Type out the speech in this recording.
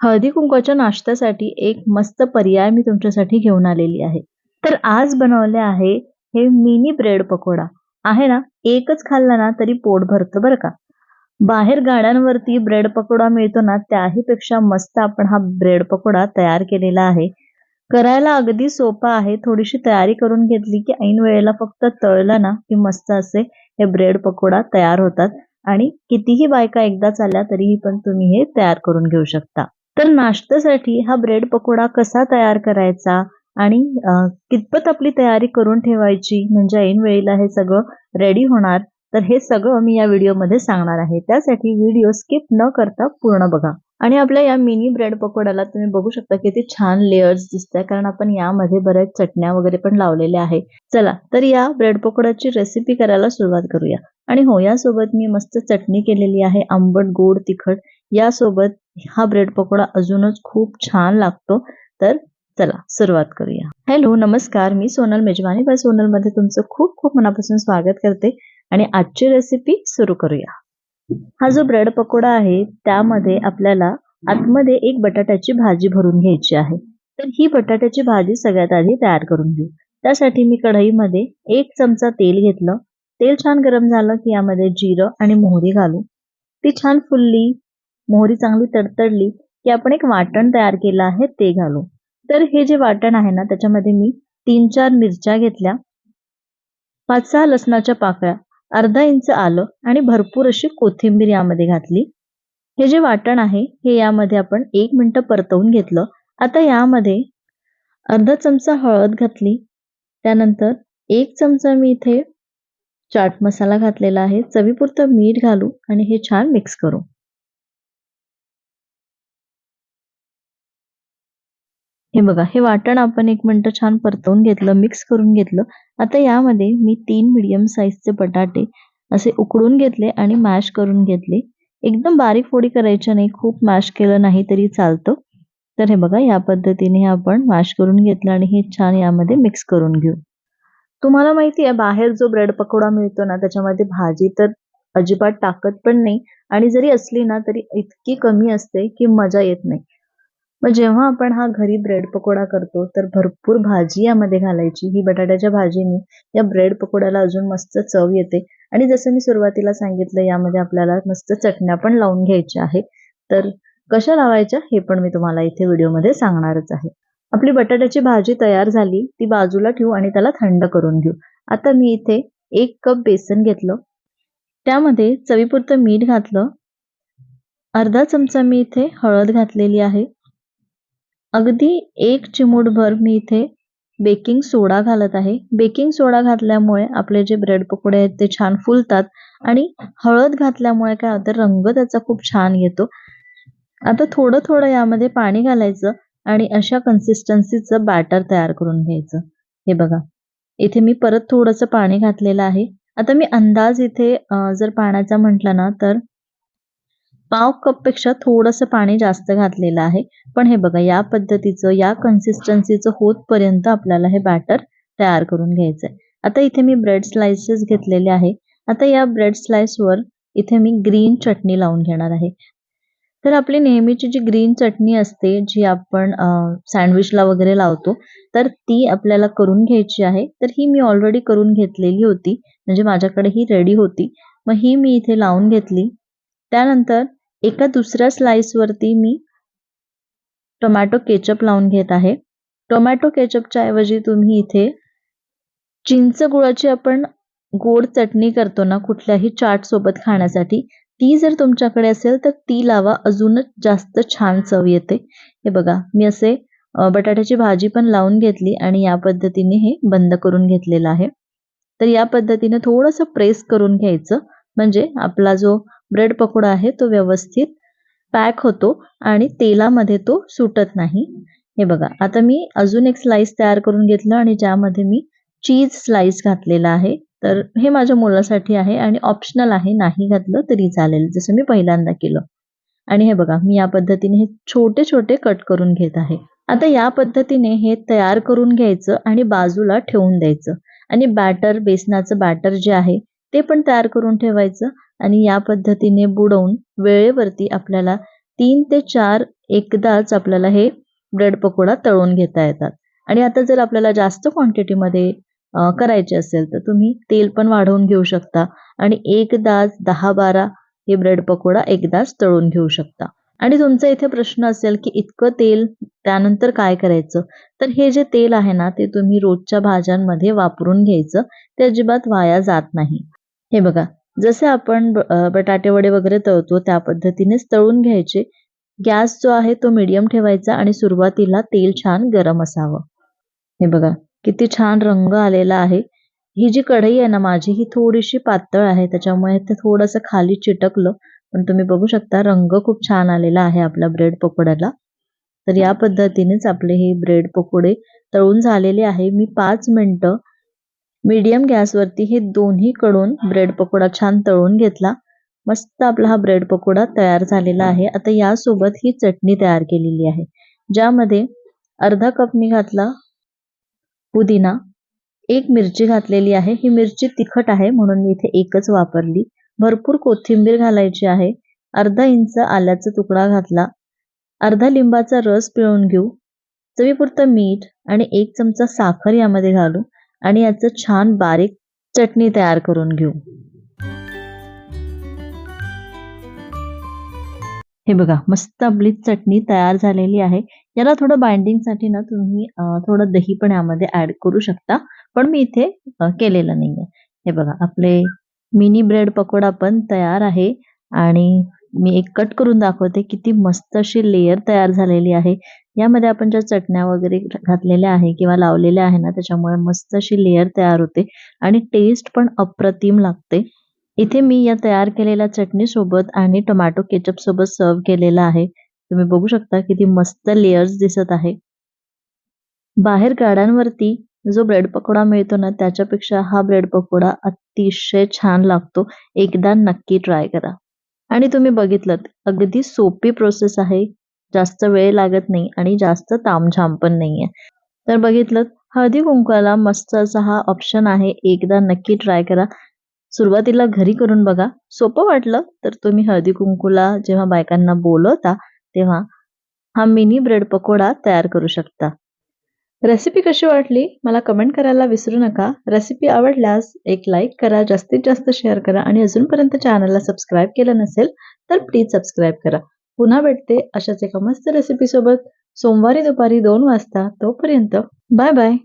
हळदी कुंकवाच्या नाश्त्यासाठी एक मस्त पर्याय मी तुमच्यासाठी घेऊन आलेली आहे. तर आज बनवले आहे हे मिनी ब्रेड पकोडा. आहे ना? एकच खाल्ला ना तरी पोट भरतं बरं का? बाहेर गाड्यांवरती ब्रेड पकोडा मिळतो ना त्याही पेक्षा मस्त आपण हा ब्रेड पकोडा तयार केलेला आहे. करायला अगदी सोपा आहे. थोडीशी तयारी करून घेतली की ऐन वेळेला फक्त तळलं ना की मस्त असे हे ब्रेड पकोडा तयार होतात. आणि कितीही बायका एकदा चालल्या तरीही पण तुम्ही हे तयार करून घेऊ शकता. तर नाश्त्यासाठी हा ब्रेड पकोडा कसा तयार करायचा आणि कितपत आपली तयारी करून ठेवायची म्हणजे ऐन वेळेला हे सगळं रेडी होणार तर हे सगळं मी या व्हिडिओमध्ये सांगणार आहे. त्यासाठी व्हिडिओ स्किप न करता पूर्ण बघा. आणि आपल्या या मिनी ब्रेड पकोड्याला तुम्ही बघू शकता किती छान लेअर्स दिसत आहे कारण आपण यामध्ये बऱ्याच चटण्या वगैरे पण लावलेल्या आहे. चला तर या ब्रेड पकोड्याची रेसिपी करायला सुरुवात करूया. आणि हो यासोबत मी मस्त चटणी केलेली आहे आंबट गोड तिखट. यासोबत हा ब्रेड पकोडा अजूनच खूप छान लागतो. तर चला सुरुवात करूया. हॅलो नमस्कार. मी सोनल मेजवानी. बाय सोनलमध्ये तुमचं खूप खूप मनापासून स्वागत करते आणि आजची रेसिपी सुरू करूया. हा जो ब्रेड पकोडा आहे त्यामध्ये आपल्याला आतमध्ये एक बटाट्याची भाजी भरून घ्यायची आहे. तर ही बटाट्याची भाजी सगळ्यात आधी तयार करून घेऊ. त्यासाठी मी कढईमध्ये एक चमचा तेल घेतलं. तेल छान गरम झालं की यामध्ये जिरं आणि मोहरी घालू. ती छान फुलली. मोहरी चांगली तडतडली की आपण एक वाटण तयार केलं आहे ते घालू. तर हे जे वाटण आहे ना त्याच्यामध्ये मी तीन चार मिरच्या घेतल्या पाच सहा लसणाच्या पाकळ्या अर्धा इंच आलं आणि भरपूर अशी कोथिंबीर यामध्ये घातली. हे जे वाटण आहे हे यामध्ये आपण एक मिनटं परतवून घेतलं. आता यामध्ये अर्धा चमचा हळद घातली. त्यानंतर एक चमचा मी इथे चाट मसाला घातलेला आहे. चवीपुरतं मीठ घालू आणि हे छान मिक्स करू. हे बघा हे वाटण आपण एक मिनटं छान परतवून घेतलं मिक्स करून घेतलं. आता यामध्ये मी तीन मिडियम साईजचे बटाटे असे उकडून घेतले आणि मॅश करून घेतले. एकदम बारीक फोडी करायच्या नाही खूप मॅश केलं नाही तरी चालतं. तर हे बघा या पद्धतीने आपण मॅश करून घेतलं आणि हे छान यामध्ये मिक्स करून घेऊ. तुम्हाला माहिती आहे बाहेर जो ब्रेड पकोडा मिळतो ना त्याच्यामध्ये भाजी तर अजिबात टाकत पण नाही. आणि जरी असली ना तरी इतकी कमी असते की मजा येत नाही. मग जेव्हा आपण हा घरी ब्रेड पकोडा करतो तर भरपूर भाजी यामध्ये घालायची. ही बटाट्याच्या भाजीने या ब्रेड पकोड्याला अजून मस्त चव येते. आणि जसं मी सुरुवातीला सांगितलं यामध्ये आपल्याला मस्त चटण्या पण लावून घ्यायच्या आहे तर कशा लावायच्या हे पण मी तुम्हाला इथे व्हिडिओमध्ये सांगणारच आहे. आपली बटाट्याची भाजी तयार झाली ती बाजूला ठेवू आणि त्याला थंड करून घेऊ. आता मी इथे एक कप बेसन घेतलं. त्यामध्ये चवीपुरतं मीठ घातलं. अर्धा चमचा मी इथे हळद घातलेली आहे. अगदी एक चिमूटभर मी इथे बेकिंग सोडा घालत आहे. बेकिंग सोडा घातल्यामुळे आपले जे ब्रेड पकोडे आहेत ते छान फुलतात आणि हळद घातल्यामुळे काय होतं रंग त्याचा खूप छान येतो. आता थोडं थोडं यामध्ये पाणी घालायचं आणि अशा कन्सिस्टन्सीचं बॅटर तयार करून घ्यायचं. हे बघा. इथे मी परत थोडंसं पाणी घातलेलं आहे. आता मी अंदाज इथे जर पाण्याचा म्हटला ना तर पाव कपपेक्षा थोडंसं पाणी जास्त घातलेलं आहे. पण हे बघा या पद्धतीचं या कन्सिस्टन्सीचं होतपर्यंत आपल्याला हे बॅटर तयार करून घ्यायचं आहे आता इथे मी ब्रेड स्लाइसेस घेतलेले आहे. आता या ब्रेड स्लाइसवर इथे मी ग्रीन चटणी लावून घेणार आहे. तर आपली नेहमीची जी ग्रीन चटणी असते जी आपण सँडविचला वगैरे लावतो तर ती आपल्याला करून घ्यायची आहे. तर ही मी ऑलरेडी करून घेतलेली होती. म्हणजे माझ्याकडे ही रेडी होती. मग ही मी इथे लावून घेतली. त्यानंतर एका दुसऱ्या स्लाईसवरती मी टोमॅटो केचप लावून घेत आहे. टोमॅटो केचपच्या ऐवजी तुम्ही इथे चिंच गुळाची आपण गोड चटणी करतो ना कुठल्याही चाट सोबत खाण्यासाठी ती जर तुमच्याकडे असेल तर ती लावा अजूनच जास्त छान चव येते. हे बघा मी असे बटाट्याची भाजी पण लावून घेतली आणि या पद्धतीने हे बंद करून घेतलेलं आहे. तर या पद्धतीने थोडंसं प्रेस करून घ्यायचं. म्हणजे आपला जो ब्रेड पकोडा आहे तो व्यवस्थित पॅक होतो आणि तेलामध्ये तो सुटत नाही. हे बघा आता मी अजून एक स्लाइस तयार करून घेतलं आणि ज्यामध्ये मी चीज स्लाइस घातलेला आहे. तर हे माझ्या मुलासाठी आहे आणि ऑप्शनल आहे नाही घातलं तरी चालेल जसं मी पहिल्यांदा केलं. आणि हे बघा मी या पद्धतीने हे छोटे छोटे कट करून घेत आहे. आता या पद्धतीने हे तयार करून घ्यायचं आणि बाजूला ठेवून द्यायचं. आणि बॅटर बेसनाचं बॅटर जे आहे ते पण तयार करून ठेवायचं. आणि या पद्धतीने बुडवून वेळेवरती आपल्याला तीन ते चार एकदाच आपल्याला हे ब्रेड पकोडा तळून घेता येतात. आणि आता जर आपल्याला जास्त क्वांटिटीमध्ये करायचे असेल तर तुम्ही तेल पण वाढवून घेऊ शकता आणि एकदाच दहा बारा हे ब्रेड पकोडा एकदाच तळून घेऊ शकता. आणि तुमचा इथे प्रश्न असेल की इतकं तेल त्यानंतर काय करायचं? तर हे जे तेल आहे ना ते तुम्ही रोजच्या भाज्यांमध्ये वापरून घ्यायचं. ते अजिबात वाया जात नाही. हे बघा जसे आपण बटाटे वडे वगैरे तळतो त्या पद्धतीनेच तळून घ्यायचे. गॅस जो आहे तो मीडियम ठेवायचा आणि सुरुवातीला तेल छान गरम असावं. हे बघा किती छान रंग आलेला आहे. ही जी कढई आहे ना माझी ही थोडीशी पातळ आहे त्याच्यामुळे ते थोडंसं खाली चिटकलं. पण तुम्ही बघू शकता रंग खूप छान आलेला आहे आपल्या ब्रेड पकोड्याला. तर या पद्धतीनेच आपले हे ब्रेड पकोडे तळून झालेले आहे. मी पाच मिनटं मीडियम गॅसवरती हे दोन्ही कडून ब्रेड पकोडा छान तळून घेतला. मस्त आपला हा ब्रेड पकोडा तयार झालेला आहे. आता यासोबत ही चटणी तयार केलेली आहे. ज्यामध्ये अर्धा कप मी घातला पुदिना एक मिरची घातलेली आहे. ही मिरची तिखट आहे म्हणून मी इथे एकच वापरली. भरपूर कोथिंबीर घालायची आहे. अर्धा इंच आल्याचा तुकडा घातला. अर्धा लिंबाचा रस पिळून घेऊ. चवीपुरतं मीठ आणि एक चमचा साखर यामध्ये घालू. आणि याचं छान बारीक चटणी तयार करून घेऊ. हे बघा मस्त आपली चटणी तयार झालेली आहे. याला थोडं बाइंडिंगसाठी ना तुम्ही थोडं दही पण यामध्ये ऍड करू शकता पण मी इथे केलेलं नाहीये. हे बघा आपले मिनी ब्रेड पकोडा पण तयार आहे आणि मी एक कट करून दाखवते किती मस्त अशी लेयर तयार झालेली आहे. यामध्ये आपण ज्या चटण्या वगैरे घातलेल्या आहे किंवा लावलेल्या आहे ना त्याच्यामुळे मस्त अशी लेअर तयार होते आणि टेस्ट पण अप्रतिम लागते. इथे मी या तयार केलेल्या चटणी सोबत आणि टोमॅटो केचप सोबत सर्व केलेला आहे. तुम्ही बघू शकता किती मस्त लेयर्स दिसत आहे. बाहेर गाड्यांवरती जो ब्रेड पकोडा मिळतो ना त्याच्यापेक्षा हा ब्रेड पकोडा अतिशय छान लागतो. एकदा नक्की ट्राय करा. आणि तुम्ही बघितलं अगदी सोपी प्रोसेस आहे. जास्त वेळ लागत नाही आणि जास्त तामझाम पण नाहीये. तर बघितलं हळदी कुंकवाला मस्त असा हा ऑप्शन आहे. एकदा नक्की ट्राय करा. सुरुवातीला घरी करून बघा. सोपं वाटलं तर तुम्ही हळदी कुंकूला जेव्हा बायकांना बोलवता तेव्हा हा मिनी ब्रेड पकोडा तयार करू शकता. रेसिपी कशी वाटली? मला कमेंट करायला विसरू नका. रेसिपी आवडल्यास एक लाईक करा जास्तीत जास्त शेअर करा आणि अजूनपर्यंत चॅनलला सबस्क्राईब केलं नसेल तर प्लीज सबस्क्राईब करा. पुन्हा भेटते अशाच एका मस्त रेसिपी सोबत. सोमवारी दुपारी दोन वाजता तोपर्यंत. Bye bye